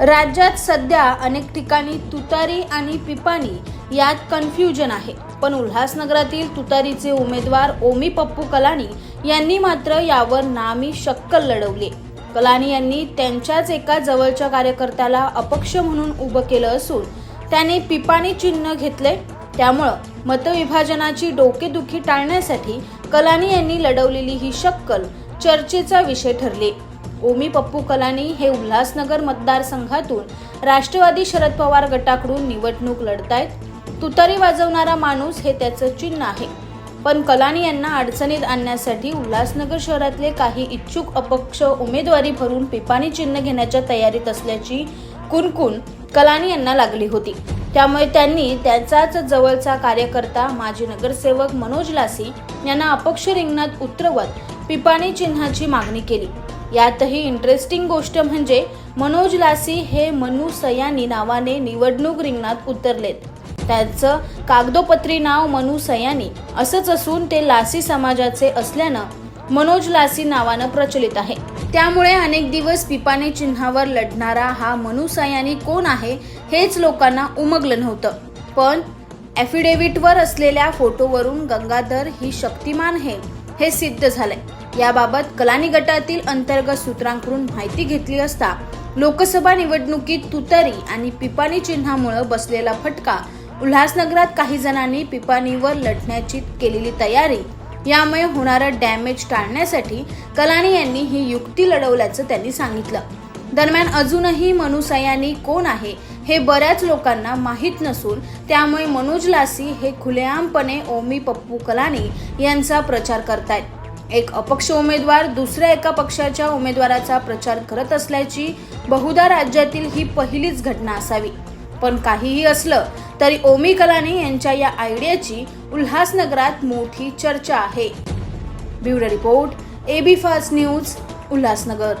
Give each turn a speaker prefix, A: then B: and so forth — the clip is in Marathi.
A: राज्यात सध्या अनेक ठिकाणी तुतारी आणि पिपाणी यात कन्फ्युजन आहे. पण उल्हासनगरातील तुतारीचे उमेदवार ओमी पप्पू कलानी यांनी मात्र यावर नामी शक्कल लढवली. कलानी यांनी त्यांच्याच एका जवळच्या कार्यकर्त्याला अपक्ष म्हणून उभं केलं असून त्याने पिपाणी चिन्ह घेतले. त्यामुळं मतविभाजनाची डोकेदुखी टाळण्यासाठी कलानी यांनी लढवलेली ही शक्कल चर्चेचा विषय ठरली. ओमी पप्पू कलानी हे उल्हासनगर मतदारसंघातून राष्ट्रवादी शरद पवार गटाकडून निवडणूक लढतायत. तुतारी वाजवणारा माणूस हे त्याचं चिन्ह आहे. पण कलानी यांना अडचणीत आणण्यासाठी उल्हासनगर शहरातले काही इच्छुक अपक्ष उमेदवारी भरून पिपाणी चिन्ह घेण्याच्या तयारीत असल्याची कुणकुण कलानी यांना लागली होती. त्यामुळे त्यांनी त्यांचाच जवळचा कार्यकर्ता माजी नगरसेवक मनोज लासी यांना अपक्ष रिंगणात उतरवत पिपाणी चिन्हाची मागणी केली. यातही इंटरेस्टिंग गोष्ट म्हणजे मनोज लासी हे मनू सयानी नावाने निवडणूक रिंगणात उतरलेत. त्याचं कागदोपत्री नाव मनू सयानी असंच असून ते लासी समाजाचे असल्यानं मनोज लासी नावानं प्रचलित आहे. त्यामुळे अनेक दिवस पिपाने चिन्हावर लढणारा हा मनू सयानी कोण आहे हेच लोकांना उमगलं नव्हतं. पण ॲफिडेव्हिटवर असलेल्या फोटोवरून गंगाधर ही शक्तिमान आहे हे सिद्ध झालंय. याबाबत कलानी गटातील अंतर्गत सूत्रांकडून माहिती घेतली असता लोकसभा निवडणुकीत तुतारी आणि पिपाणी चिन्हामुळे बसलेला फटका उल्हासनगरात काही जणांनी पिपाणीवर लढण्याची केलेली तयारी यामुळे होणारं डॅमेज टाळण्यासाठी कलानी यांनी ही युक्ती लढवल्याचं त्यांनी सांगितलं. दरम्यान अजूनही मनुसयानी कोण आहे हे बऱ्याच लोकांना माहीत नसून त्यामुळे मनोज लासी हे खुलेआमपणे ओमी पप्पू कलानी यांचा प्रचार करतायत. एक अपक्ष उमेदवार दुसऱ्या एका पक्षाच्या उमेदवाराचा प्रचार करत असल्याची बहुधा राज्यातील ही पहिलीच घटना असावी. पण काहीही असलं तरी ओमी कलानी यांच्या या आयडियाची उल्हासनगरात मोठी चर्चा आहे. Bureau report AB fast news Ulhasnagar.